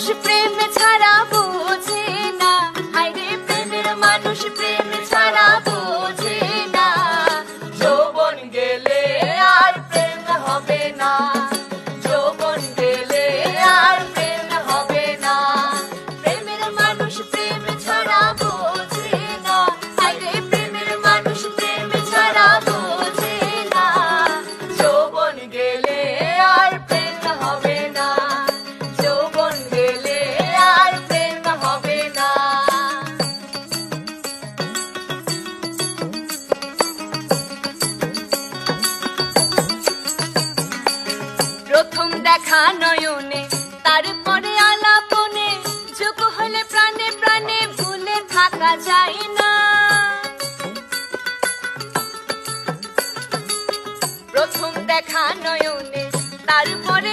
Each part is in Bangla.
মানুষ প্রেম ছাড়া কথা নয়নে, তারপরে আলাপনে, যোগ হলে প্রাণে প্রাণে ভুলে থাকা যায় না। প্রথম দেখা নয়নে, তারপরে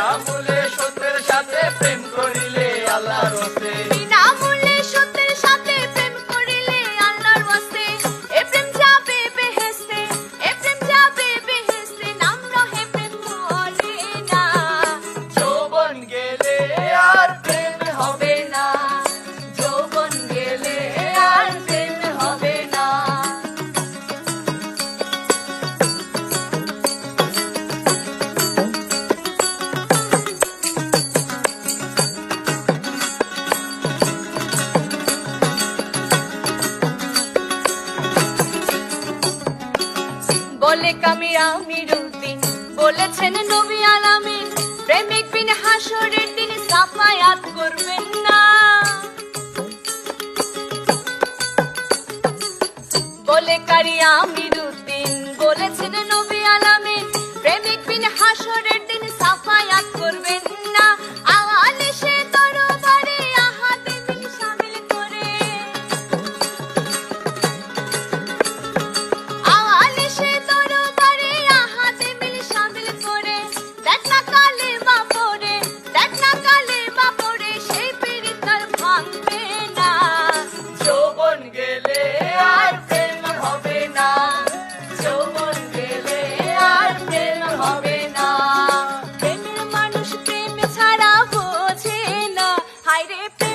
না ভুলে বলে কামি আমি বলেছেন নবী আলামিন, প্রেমিক বিন হাসরের দিন সাফায়াত করবেন না। বলে কারি আমি বলেছেন নবী আলামিন excited.